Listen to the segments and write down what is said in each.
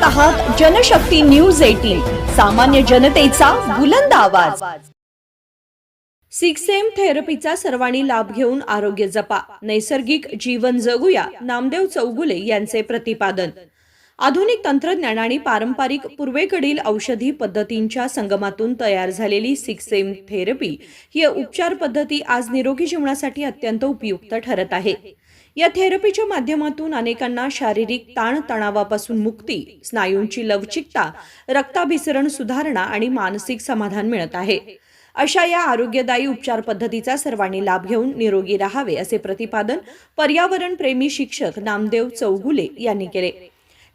पाहत आहात Janshakti news eighteen सामान्य जनतेचा बुलंद आवाज. सिक्सेम थेरपीचा सर्वांनी लाभ घेऊन आरोग्य जपा. नैसर्गिक जीवन जगूया नामदेव चौगुले यांचे प्रतिपादन. आधुनिक तंत्रज्ञान आणि पारंपरिक पूर्वेकडील औषधी पद्धतींच्या संगमातून तयार झालेली सिक्सेम थेरपी ही उपचार पद्धती आज निरोगी जीवनासाठी अत्यंत उपयुक्त ठरत आहे. या थेरपीच्या माध्यमातून अनेकांना शारीरिक ताणतणावापासून मुक्ती स्नायूंची लवचिकता रक्ताभिसरण सुधारणा आणि मानसिक समाधान मिळत आहे. अशा या आरोग्यदायी उपचार पद्धतीचा सर्वांनी लाभ घेऊन निरोगी राहावे असे प्रतिपादन पर्यावरण प्रेमी शिक्षक नामदेव चौगुले यांनी केले.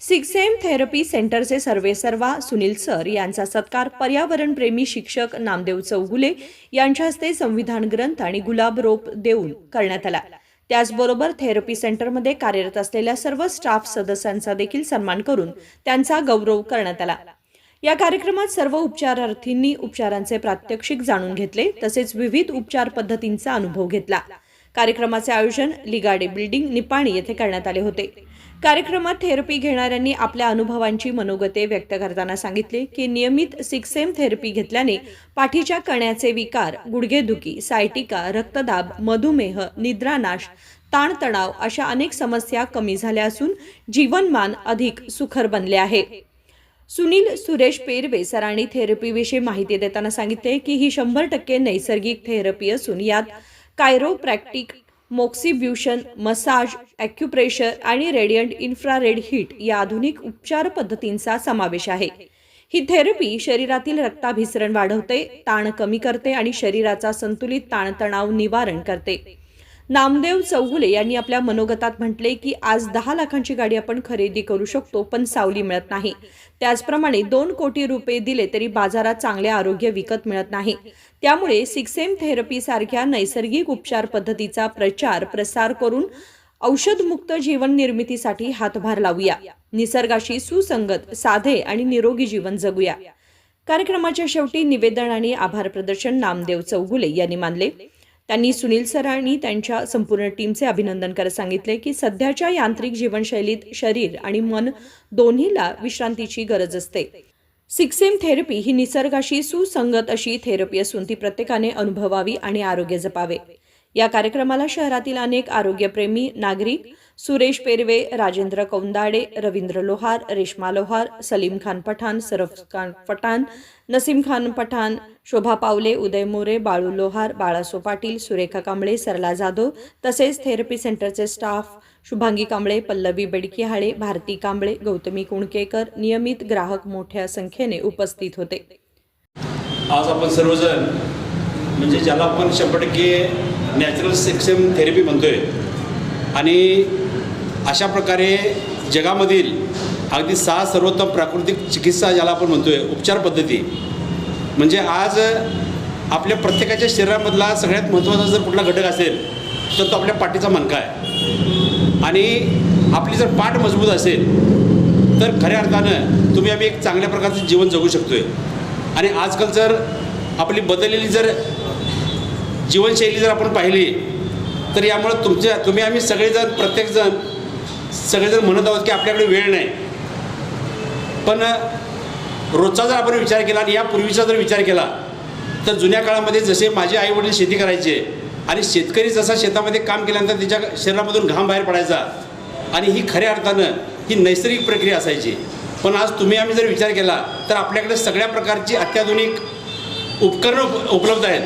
सिक्सेम थेरपी सेंटरचे सर्वेसर्वा सुनील सर यांचा सत्कार पर्यावरण प्रेमी शिक्षक नामदेव चौगुले यांच्या हस्ते संविधान ग्रंथ आणि गुलाब रोप देऊन करण्यात आला. त्याचबरोबर थेरपी सेंटरमध्ये कार्यरत असलेल्या सर्व स्टाफ सदस्यांचा देखील सन्मान करून त्यांचा गौरव करण्यात आला. या कार्यक्रमात सर्व उपचारार्थींनी उपचारांचे प्रात्यक्षिक जाणून घेतले तसेच विविध उपचार पद्धतींचा अनुभव घेतला. कार्यक्रमाचे आयोजन लिगाडे बिल्डिंग निपाणी येथे करण्यात आले होते. कार्यक्रमात थेरपी घेणाऱ्यांनी आपल्या अनुभवांची मनोगते व्यक्त करताना सांगितले की नियमित सिक्सेम थेरपी घेतल्याने पाठीच्या कण्याचे विकार गुडघेदुखी सायटिका रक्तदाब मधुमेह निद्रानाश ताणतणाव अशा अनेक समस्या कमी झाल्या असून जीवनमान अधिक सुखर बनले आहे. सुनील सुरेश पेरवे सरांनी थेरपीविषयी माहिती देताना सांगितले की ही शंभर टक्के नैसर्गिक थेरपी असून यात कायरोप्रॅक्टिक मोक्सिब्युशन मसाज ॲक्युप्रेशर आणि रेडियंट इन्फ्रारेड हीट या आधुनिक उपचार पद्धतींचा समावेश आहे. ही थेरपी शरीरातील रक्ताभिसरण वाढवते ताण कमी करते आणि शरीराचा संतुलित ताणतणाव निवारण करते. नामदेव चौगुले यांनी आपल्या मनोगतात म्हटले की आज दहा लाखांची गाडी आपण खरेदी करू शकतो पण सावली मिळत नाही. त्याचप्रमाणे दोन कोटी रुपये दिले तरी बाजारात चांगले आरोग्य विकत मिळत नाही. त्यामुळे सिक्सेम थेरपीसारख्या थेरपी सारख्या नैसर्गिक उपचार पद्धतीचा प्रचार प्रसार करून औषधमुक्त जीवन निर्मितीसाठी हातभार लावूया. निसर्गाशी सुसंगत साधे आणि निरोगी जीवन जगूया. कार्यक्रमाच्या शेवटी निवेदन आणि आभार प्रदर्शन नामदेव चौगुले यांनी मानले. त्यांनी सुनील सर आणि त्यांच्या संपूर्ण टीमचे अभिनंदन करत सांगितले की सध्याच्या यांत्रिक जीवनशैलीत शरीर आणि मन दोन्हीला विश्रांतीची गरज असते. सिक्सेम थेरपी ही निसर्गाशी सुसंगत अशी थेरपी असून ती प्रत्येकाने अनुभवावी आणि आरोग्य जपावे. या कार्यक्रमाला शहरातील अनेक आरोग्यप्रेमी नागरिक सुरेश पेरवे राजेंद्र कौंदाडे रवींद्र लोहार रेश्मा लोहार सलीम खान पठाण सरफ खान पठाण नसीम खान पठाण शोभा पावले उदय मोरे बाळू लोहार बाळासो पाटील सुरेखा कांबळे सरला जाधव तसेच थेरपी सेंटरचे स्टाफ शुभांगी कांबळे पल्लवी बेडकिहाळे भारती कांबळे गौतमी कुणकेकर नियमित ग्राहक मोठ्या संख्येने उपस्थित होते. आज आपण सर्वजण म्हणजे ज्याला आपण शंभर टक्के नॅचरल सेक्शन थेरपी म्हणतोय आणि अशा प्रकारे जगामधील अगदी सहा सर्वोत्तम प्राकृतिक चिकित्सा ज्याला आपण म्हणतोय उपचार पद्धती म्हणजे आज आपल्या प्रत्येकाच्या शरीरामधला सगळ्यात महत्त्वाचा जर कुठला घटक असेल तर तो आपल्या पाठीचा मणका आहे. आणि आपली जर पाठ मजबूत असेल तर खऱ्या अर्थानं तुम्ही आम्ही एक चांगल्या प्रकारचं जीवन जगू शकतोय. आणि आजकाल जर आपली बदललेली जर जीवनशैली जर आपण पाहिली तर यामुळं तुमच्या तुम्ही आम्ही सगळेजण प्रत्येकजण सगळेजण म्हणत आहोत की आपल्याकडे वेळ नाही. पण रोजचा जर आपण विचार केला आणि यापूर्वीचा जर विचार केला तर जुन्या काळामध्ये जसे माझे आई वडील शेती करायचे आणि शेतकरी जसा शेतामध्ये काम केल्यानंतर त्याच्या शरीरामधून घाम बाहेर पडायचा आणि ही खऱ्या अर्थानं ही नैसर्गिक प्रक्रिया असायची. पण आज तुम्ही आम्ही जर विचार केला तर आपल्याकडे सगळ्या प्रकारची अत्याधुनिक उपकरणं उप उपलब्ध आहेत.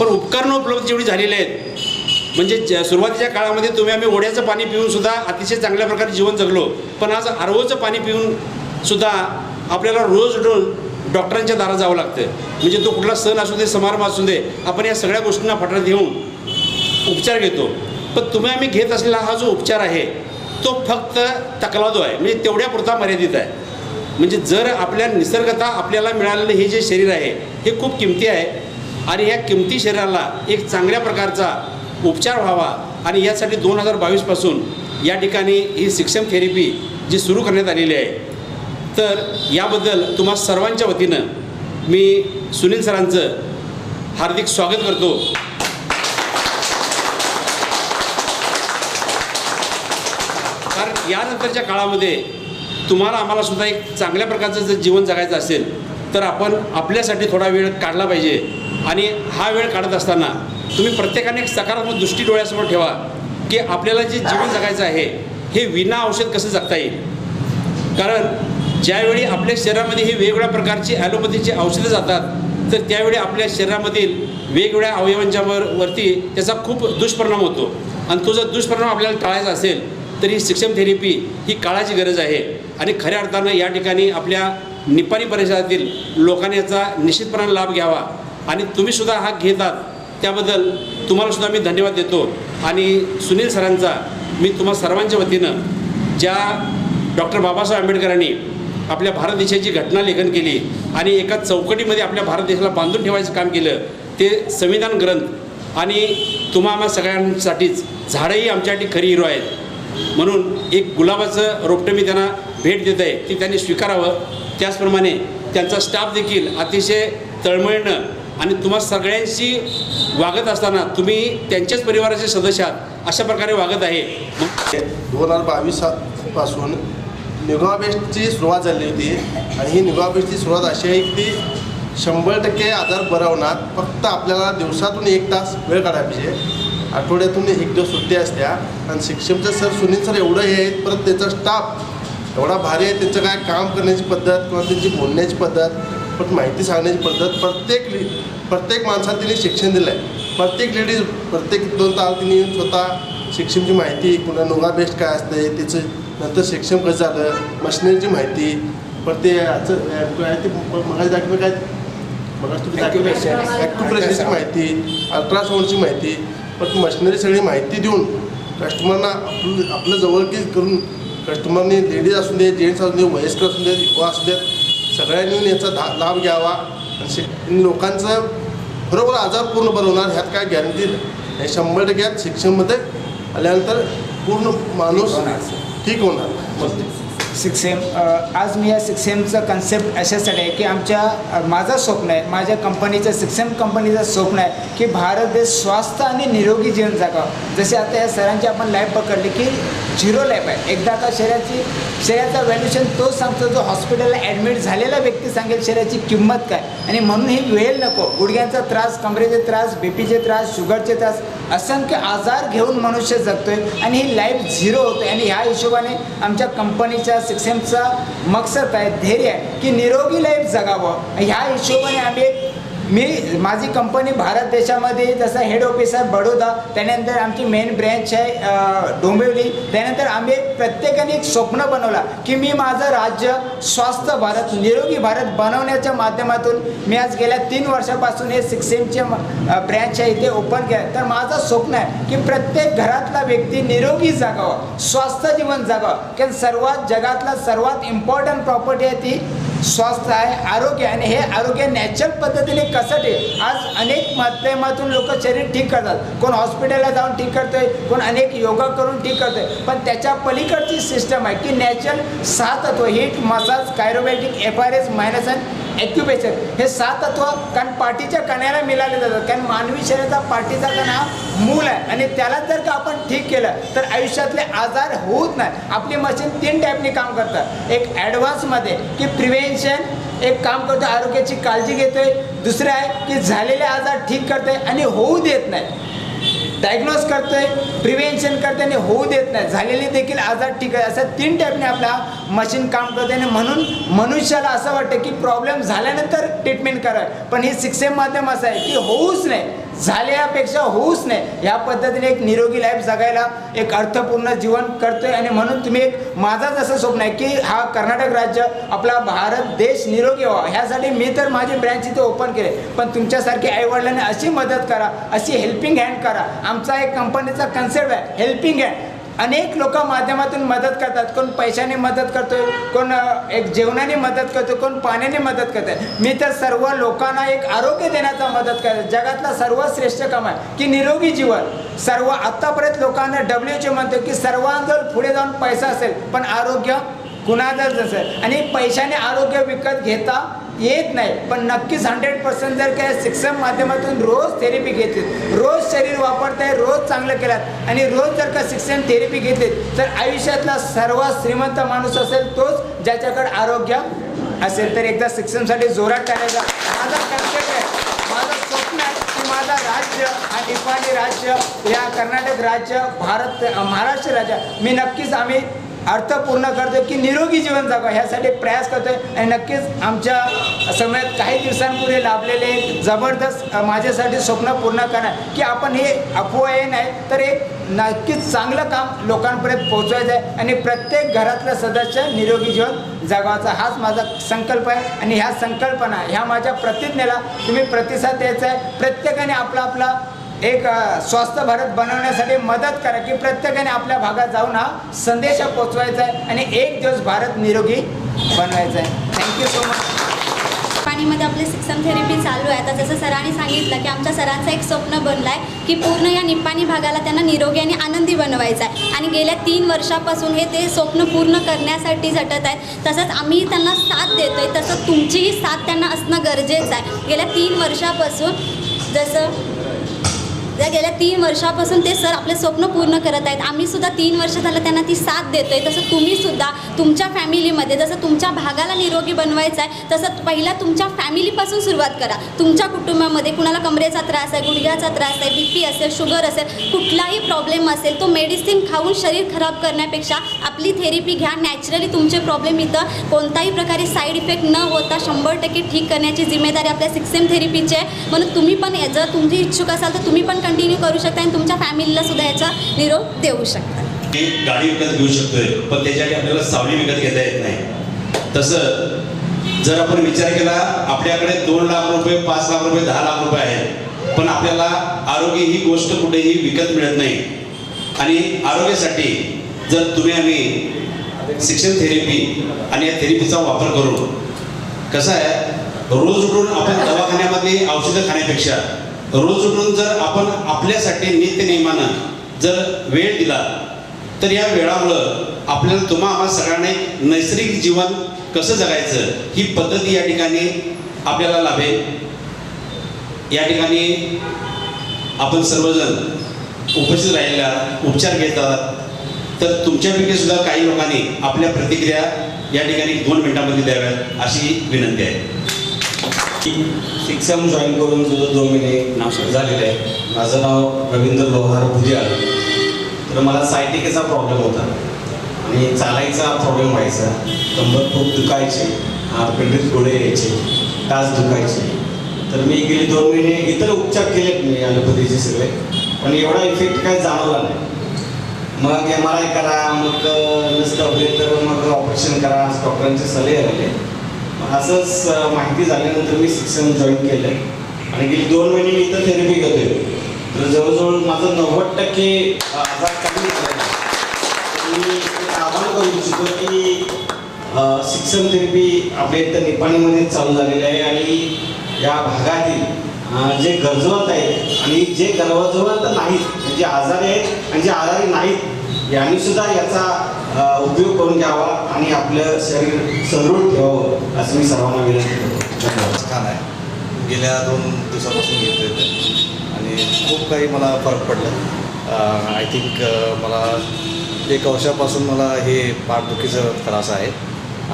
पण उपकरणं उपलब्ध जेवढी झालेली आहेत म्हणजे ज सुरुवातीच्या काळामध्ये तुम्ही आम्ही ओढ्याचं पाणी पिऊनसुद्धा अतिशय चांगल्या प्रकारे जीवन जगलो. पण आज आरओचं पाणी पिऊन सुद्धा आपल्याला रोज रोज डॉक्टरांच्या दारात जावं लागतं म्हणजे तो कुठला सण असू दे समारंभ असू दे आपण या सगळ्या गोष्टींना फटात घेऊन उपचार घेतो. पण तुम्ही आम्ही घेत असलेला हा जो उपचार आहे तो फक्त तकलादो आहे. म्हणजे तेवढ्यापुरता मर्यादित आहे. म्हणजे जर आपल्या निसर्गता आपल्याला मिळालेलं हे जे शरीर आहे हे खूप किमती आहे. आणि या किमती शरीराला एक चांगल्या प्रकारचा उपचार व्हावा. आणि यासाठी दोन हजार बावीसपासून या ठिकाणी ही शिक्षण थेरपी जी सुरू करण्यात आलेली आहे तर याबद्दल तुम्हा सर्वांच्या वतीनं मी सुनील सरांचं हार्दिक स्वागत करतो. कारण यानंतरच्या काळामध्ये तुम्हाला आम्हाला सुद्धा एक चांगल्या प्रकारचं जर जीवन जगायचं असेल तर आपण आपल्यासाठी थोडा वेळ काढला पाहिजे. आणि हा वेळ काढत असताना तुम्ही प्रत्येकाने एक सकारात्मक दृष्टी डोळ्यासमोर ठेवा की आपल्याला जे जीवन जगायचं आहे हे विना औषध कसं जगता येईल? कारण ज्यावेळी आपल्या शरीरामध्ये ही वेगवेगळ्या प्रकारची ॲलोपॅथीची औषधं जातात तर त्यावेळी आपल्या शरीरामधील वेगवेगळ्या अवयवांच्या वर वरती त्याचा खूप दुष्परिणाम होतो. आणि तो जर दुष्परिणाम आपल्याला टाळायचा असेल तर ही शिक्षण थेरपी ही काळाची गरज आहे. आणि खऱ्या अर्थानं या ठिकाणी आपल्या निपाणी परिसरातील लोकांनी याचा निश्चितपणाने लाभ घ्यावा. आणि तुम्हीसुद्धा हा घेतात त्याबद्दल तुम्हालासुद्धा मी धन्यवाद देतो. आणि सुनील सरांचा मी तुम्हा सर्वांच्या वतीनं ज्या डॉक्टर बाबासाहेब आंबेडकरांनी आपल्या भारत देशाची घटना लेखन केली आणि एका चौकटीमध्ये आपल्या भारत देशाला बांधून ठेवायचं काम केलं ते संविधान ग्रंथ आणि तुम्हा आम्हा सगळ्यांसाठीच झाडंही आमच्यासाठी खरी हिरो आहेत. म्हणून एक गुलाबाचं रोपटं मी त्यांना भेट देत आहे ती त्यांनी स्वीकारावं. त्याचप्रमाणे त्यांचा स्टाफ देखील अतिशय तळमळणं आणि तुम्हा सगळ्यांशी वागत असताना तुम्ही त्यांच्याच परिवाराचे सदस्य आहात अशा प्रकारे वागत आहे. दोन हजार बावीसपासून निगा बेस्टची सुरुवात झाली होती. आणि ही निगा बेस्टची सुरुवात अशी आहे की ती शंभर टक्के आजार बरा होणार. फक्त आपल्याला दिवसातून एक तास वेळ काढायला पाहिजे. आठवड्यातून एक दिवस सुट्टी असत्या. आणि शिक्षणचं सर सुनील सर एवढं हे आहेत परत त्याचा स्टाफ एवढा भारी आहे त्यांचं काय काम करण्याची पद्धत किंवा त्यांची बोलण्याची पद्धत पण माहिती सांगण्याची पद्धत प्रत्येक लि प्रत्येक माणसाला तिने शिक्षण दिलं आहे प्रत्येक लेडीज प्रत्येक दोन तास तिने येऊन स्वतः शिक्षणची माहिती पुन्हा नुगा बेस्ट काय असते त्याचं नंतर शिक्षण कसं झालं मशिनरीची माहिती पण ते याचं काय ते मला दाखवलं काय? मग तुम्ही दाखवलं ॲक्युप्रेशरची माहिती अल्ट्रासाऊंडची माहिती पण मशिनरी सगळी माहिती देऊन कस्टमरना आपलं आपलं जवळकी करून कस्टमरने लेडीज असू दे जेंट्स असू दे वयस्कर असू दे युवा असू देत सगळ्यांनी याचा धा लाभ घ्यावा. आणि शिक लोकांचं बरोबर आजार पूर्ण बनवणार ह्यात काय गॅरंटी नाही. हे शंभर टक्के यात शिक्षणमध्ये आल्यानंतर पूर्ण माणूस ठीक होणार. सिक्सेम आज मी या सिक्सेमचं कन्सेप्ट अशासाठी आहे की आमच्या माझं स्वप्न आहे माझ्या कंपनीचं सिक्सेम कंपनीचं स्वप्न आहे की भारत देश स्वास्थ्य आणि निरोगी जीवन जगावं. जसे आता या सरांची आपण लाईफ पकडली की झिरो लाईफ आहे. एकदा का शरीराची शरीराचा व्हॅल्युएशन तो सांगतो जो हॉस्पिटलला ॲडमिट झालेला व्यक्ती सांगेल शरीराची किंमत काय. आणि म्हणून ही वेळ नको. गुडघ्यांचा त्रास कमरेचे त्रास बी पीचे त्रास शुगरचे त्रास असंख्य आजार घेऊन मनुष्य जगतोय. आणि ही लाईफ झिरो होते. आणि ह्या हिशोबाने आमच्या कंपनीच्या सिक्सेमचा मकसद आहे धैर्य आहे की निरोगी लाईफ जगावं. ह्या हिशोबाने आम्ही मी माझी कंपनी भारत देशामध्ये जसं हेड ऑफिस आहे बडोदा त्यानंतर आमची मेन ब्रँच आहे डोंबिवली. त्यानंतर आम्ही प्रत्येकाने एक स्वप्न बनवला की मी माझं राज्य स्वास्थ्य भारत निरोगी भारत बनवण्याच्या माध्यमातून मी आज गेल्या तीन वर्षापासून हे सिक्सेमचे ब्रँच आहे इथे ओपन केलं. तर माझं स्वप्न आहे की प्रत्येक घरातला व्यक्ती निरोगी जगावा स्वास्थ्य जीवन जगावं. कारण सर्वात जगातला सर्वात इम्पॉर्टंट प्रॉपर्टी आहे ती स्वास्थ्य आहे आरोग्य आणि हे आरोग्य नॅचरल पद्धतीने कसं ठेव? आज अनेक माध्यमातून लोक शरीर ठीक करतात. कोण हॉस्पिटलला जाऊन ठीक करतोय कोण अनेक योगा करून ठीक करतोय. पण त्याच्या पलीकडची सिस्टम आहे की नॅचरल सहा तत्व. Heat massage chiropractic F R S minus and occupation हे सातत्व कारण पाठीच्या कण्याला मिळाले जातात. कारण मानवी शरीराचा पाठीचा कणा मूल आहे. आणि त्याला जर का आपण ठीक केलं तर आयुष्यातले आजार होत नाही. आपली मशीन तीन टाईपने काम करतात. एक ॲडव्हान्समध्ये की प्रिव्हेन्शन एक काम करतो आरोग्याची काळजी घेतोय. दुसरं आहे की झालेले आजार ठीक करतोय आणि होऊ देत नाही. डायग्नोज करतोय प्रिव्हेन्शन करतोय आणि होऊ देत नाही. झालेले देखील आजार ठीक आहे. असं तीन टाईपने आपला मशीन काम करते आणि म्हणून मनुष्याला असं वाटतं की प्रॉब्लेम झाल्यानंतर ट्रीटमेंट करावं. पण हे सिक्सेम माध्यम असं आहे की होऊच नाही. झाल्यापेक्षा होऊच नाही. ह्या पद्धतीने एक निरोगी लाईफ जगायला एक अर्थपूर्ण जीवन करतोय आणि म्हणून तुम्ही एक माझा जसं स्वप्न आहे की हा कर्नाटक राज्य आपला भारत देश निरोगी व्हावा. ह्यासाठी मी तर माझी ब्रँच इथे ओपन केले. पण तुमच्यासारखे आईवडिलांनी अशी मदत करा अशी हेल्पिंग हँड करा. आमचा एक कंपनीचा कन्सेप्ट आहे हेल्पिंग हँड अनेक लोक माध्यमातून मदत करतात. कोण पैशाने मदत करतोय कोण एक जेवणाने मदत करतो कोण पाण्याने मदत करतोय. मी तर सर्व लोकांना एक आरोग्य देण्याचा मदत करतो. जगातला सर्वात श्रेष्ठ काम आहे की निरोगी जीवन. सर्व आत्तापर्यंत लोकांना डब्ल्यू एच म्हणतो की सर्वांजवळ पुढे जाऊन पैसा असेल पण आरोग्य कुणाचाच जसं आणि पैशाने आरोग्य विकत घेता येत नाही. पण नक्कीच हंड्रेड पर्सेंट जर काय शिक्षण माध्यमातून रोज थेरपी घेतली रोज शरीर वापरताय रोज चांगलं केलात आणि रोज जर का शिक्षण थेरपी घेतली तर आयुष्यातला सर्वात श्रीमंत माणूस असेल तोच ज्याच्याकडे आरोग्य असेल. तर एकदा शिक्षणासाठी जोरात टाकायचा माझा कर्तव्य आहे माझं स्वप्न आहे की माझा राज्य हा नेपाळी राज्य या कर्नाटक राज्य भारत महाराष्ट्र राज्य मी नक्कीच आम्ही अर्थ पूर्ण करतो की निरोगी जीवन जगावं ह्यासाठी प्रयास करतोय. आणि नक्कीच आमच्या समयात काही दिवसांपूर्वी लाभलेले जबरदस्त माझ्यासाठी स्वप्न पूर्ण करणार. की आपण हे अफवाहे नाही तर एक नक्कीच चांगलं काम लोकांपर्यंत पोहोचवायचं आहे. आणि प्रत्येक घरातलं सदस्य निरोगी जीवन जगावाचा हाच माझा संकल्प आहे. आणि ह्या संकल्पना ह्या माझ्या प्रतिज्ञेला तुम्ही प्रतिसाद द्यायचा आहे. प्रत्येकाने आपला आपला एक स्वस्थ भारत बनवण्यासाठी मदत करा की प्रत्येकाने आपल्या भागात जाऊन हा संदेश पोचवायचा आहे आणि एक दिवस भारत निरोगी बनवायचा आहे. थँक्यू सो मच पाणीमध्ये आपले शिक्षण थेरपी चालू आहे. आता जसं सरांनी सांगितलं की आमच्या सरांचं एक स्वप्न बनलं आहे की पूर्ण या निप्पाणी भागाला त्यांना निरोगी आणि आनंदी बनवायचं आहे. आणि गेल्या तीन वर्षापासून हे ते स्वप्न पूर्ण करण्यासाठी झटत आहेत. तसंच आम्ही त्यांना साथ देतो आहे तसं तुमचीही साथ त्यांना असणं गरजेचं आहे. गेल्या तीन वर्षापासून जसं गेल्या तीन वर्षापासून ते सर आपले स्वप्न पूर्ण करत आहेत. आम्ही सुद्धा तीन वर्ष झालं त्यांना ती साथ देतो आहे तसं तुम्ही सुद्धा तुमच्या फॅमिलीमध्ये जसं तुमच्या भागाला निरोगी बनवायचं आहे तसं पहिला तुमच्या फॅमिलीपासून सुरुवात करा. तुमच्या कुटुंबामध्ये कुणाला कमरेचा त्रास आहे गुडघ्याचा त्रास आहे बी पी असेल शुगर असेल कुठलाही प्रॉब्लेम असेल तो मेडिसिन खाऊन शरीर खराब करण्यापेक्षा आपली थेरपी घ्या. नॅचरली तुमचे प्रॉब्लेम इथं कोणताही प्रकारे साईड इफेक्ट न होता शंभर टक्के ठीक करण्याची जिम्मेदारी आपल्या सिक्सेम थेरपीची आहे. म्हणून तुम्ही पण जर तुम्ही इच्छुक असाल तर तुम्ही पण कंटिन्यू करू शकता आणि तुमच्या फॅमिलीला सुद्धा याचा निरोप देऊ शकता. गाडी विकत घेऊ शकतोय पण त्याच्यासाठी आपल्याला सावली विकत घेता येत नाही. तसं जर आपण विचार केला आपल्याकडे दोन लाख रुपये पाच लाख रुपये दहा लाख रुपये आहेत पण आपल्याला आरोग्य ही गोष्ट कुठेही विकत मिळत नाही. आणि आरोग्यासाठी जर तुम्ही आम्ही शिक्षण थेरपी आणि या थेरपीचा वापर करून कसं आहे रोज उठून आपण दवाखान्यामध्ये औषधं खाण्यापेक्षा रोज उठून जर आपण आपल्यासाठी नित्यनेमानं जर वेळ दिला तर या वेळामुळं आपल्याला तुम्हा आम्हा सगळ्यांना एक नैसर्गिक जीवन कसं जगायचं ही पद्धती या ठिकाणी आपल्याला लाभेल. या ठिकाणी आपण सर्वजण उपस्थित राहिलेला उपचार घेतात तर तुमच्यापैकी सुद्धा काही लोकांनी आपल्या प्रतिक्रिया या ठिकाणी दोन मिनिटांमध्ये द्याव्यात अशी विनंती आहे. शिक्षण जॉईन करून तुझं दोन महिने नाव झालेलं आहे. माझं नाव रवींद्र लोहार भुजिया तर मला सायटिकेचा प्रॉब्लेम होता. आणि चालायचा प्रॉब्लेम व्हायचा. कंबर खूप दुखायचे पेंडीत गोळे यायचे तास दुखायचे. तर मी गेले दोन महिने इतर उपचार केलेत मी ॲलोपॅथीचे सगळे. पण एवढा इफेक्ट काय जाणवला नाही. मग एम आर आय करा मग नसतं होते तर मग ऑपरेशन करा असं डॉक्टरांचे सल्ले आलेले. मग असंच माहिती झाल्यानंतर मी शिक्षण जॉईन केलं आणि गेली दोन महिने मी इथं थेरपी घेतोय तर जवळजवळ माझं नव्वद टक्के आजार कमी मी आव्हान करू इच्छितो की शिक्षण थेरपी आपल्या इथं निपाणीमध्ये चालू झालेलं आहे आणि या भागातील जे गरजवंत आहेत आणि जे गरजवंत नाहीत म्हणजे आजारी आहेत आणि जे आजारी नाहीत यांनी सुद्धा याचा उपयोग करून घ्यावा आणि आपलं शरीर सदृढ ठेवावं असं मी सर्वांना विनंती करतो. धन्यवाद. छान आहे. गेल्या दोन दिवसापासून घेतो आणि खूप काही मला फरक पडला. आय थिंक मला एक वर्षापासून मला हे पाठदुखीचा त्रास आहे.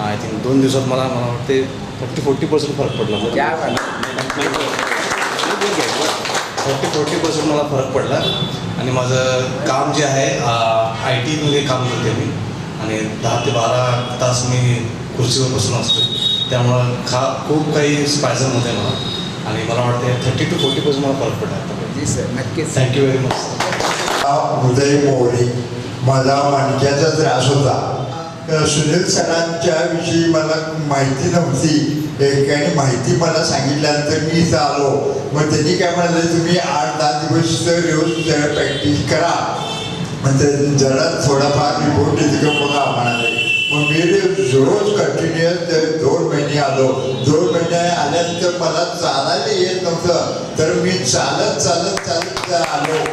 आय थिंक दोन दिवसात मला मला वाटते थर्टी फोर्टी पर्सेंट फरक पडला. थर्टी फोर्टी पर्सेंट मला फरक पडला. आणि माझं काम जे आहे आय टीमध्ये काम करते मी. आणि दहा ते बारा तास मी खुर्चीवर बसून असतो. त्यामुळं खा खूप काही स्पायझर होते मला. आणि मला वाटते थर्टी टू फोर्टी पर्सेंट मला फरक पडला. जी सर नक्कीच. Thank you very much Uday More. मला मणक्याचा त्रास होता. सुनील सरांच्या विषयी मला माहिती नव्हती. एकाने माहिती मला सांगितल्यानंतर मी इथं आलो. मग त्यांनी काय म्हणाले तुम्ही आठ दहा दिवस तर रोज प्रॅक्टिस करा. म्हणजे जरा थोडाफार रिपोर्ट येते का बघा म्हणाले. मग मी ते रोज कंटिन्युअस दोन महिने आलो. दोन महिने आल्यानंतर मला चालायला येत नव्हतं. तर मी चालत चालत चालत आलो.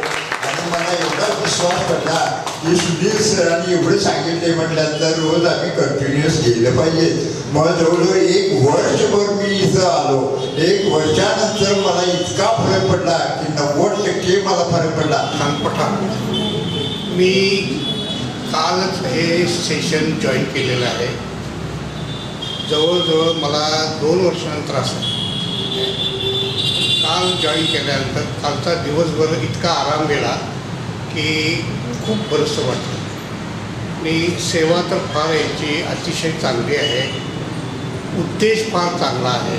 मला एवढा विश्वास पडला की सुनील सरांनी एवढं सांगितले म्हटल्यानंतर रोज आम्ही कंटिन्युअस गेलं पाहिजे मग जवळजवळ एक वर्षभर मी इथं आलो एक वर्षानंतर मला इतका फरक पडला की नव्वद टक्के मला फरक पडला पठाण मी कालच हे सेशन जॉईन केलेलं आहे. जवळजवळ मला दोन वर्षानंतर असं. काल जॉईन केल्यानंतर कालचा दिवसभर इतका आराम गेला. की खूप बरंचसं वाटलं आणि सेवा तर फार यांची अतिशय चांगली आहे. उद्देश फार चांगला आहे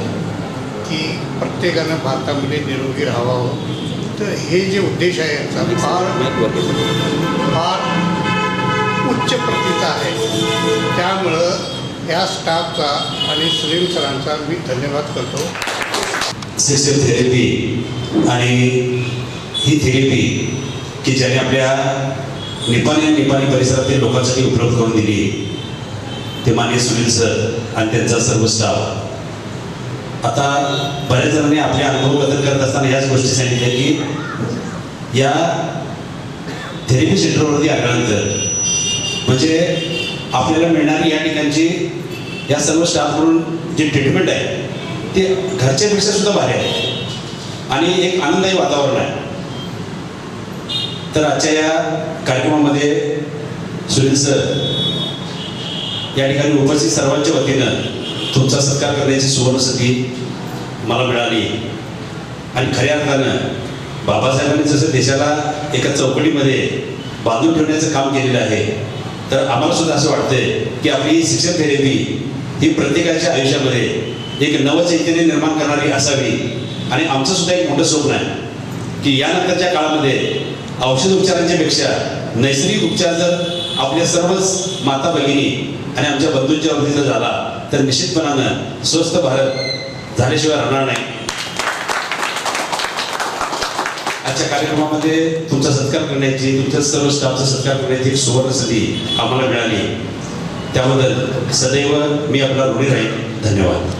की प्रत्येकानं भारतामध्ये निरोगी राहावं. तर हे जे उद्देश आहे यांचा फार फार उच्च प्रतीचा आहे. त्यामुळं या स्टाफचा आणि सुनील सरांचा मी धन्यवाद करतो. सिस्टम थेरपी आणि ही थेरपी की ज्याने आपल्या निपाणी आणि निपाणी परिसरातील लोकांसाठी उपलब्ध करून दिली. ते माननीय सुनील सर आणि त्यांचा सर्व स्टाफ आता बऱ्याच जणांनी आपले अनुभव कथन करत असताना ह्याच गोष्टी सांगितल्या की या थेरपी सेंटरवरती आल्यानंतर म्हणजे आपल्याला मिळणारी या ठिकाणची या सर्व स्टाफकडून जे ट्रीटमेंट आहे ते घरच्यापेक्षा सुद्धा भारी आहे. आणि एक आनंददायी वातावरण आहे. तर आजच्या या कार्यक्रमामध्ये सुनील सर या ठिकाणी उपस्थित सर्वांच्या वतीनं तुमचा सत्कार करण्याची सुवर्णसंधी मला मिळाली. आणि खऱ्या अर्थानं बाबासाहेबांनी जसं देशाला एका चौकटीमध्ये बांधून ठेवण्याचं काम केलेलं आहे तर आम्हाला सुद्धा असं वाटतंय की आपली शिक्षण थेरपी ही प्रत्येकाच्या आयुष्यामध्ये एक नवचैतन्य निर्माण करणारी असावी. आणि आमचं सुद्धा एक मोठं स्वप्न आहे की यानंतरच्या काळामध्ये औषध उपचारांच्या पेक्षा नैसर्गिक उपचार जर आपल्या सर्वच माता भगिनी आणि आमच्या बंधूंच्या वतीचा झाला तर निश्चितपणानं स्वस्थ भारत झाल्याशिवाय राहणार नाही. आजच्या कार्यक्रमामध्ये तुमचा सत्कार करण्याची तुमच्या सर्व स्टाफचा सत्कार करण्याची एक सुवर्ण संधी आम्हाला मिळाली. त्याबद्दल सदैव मी आपला ऋणी राहील. धन्यवाद.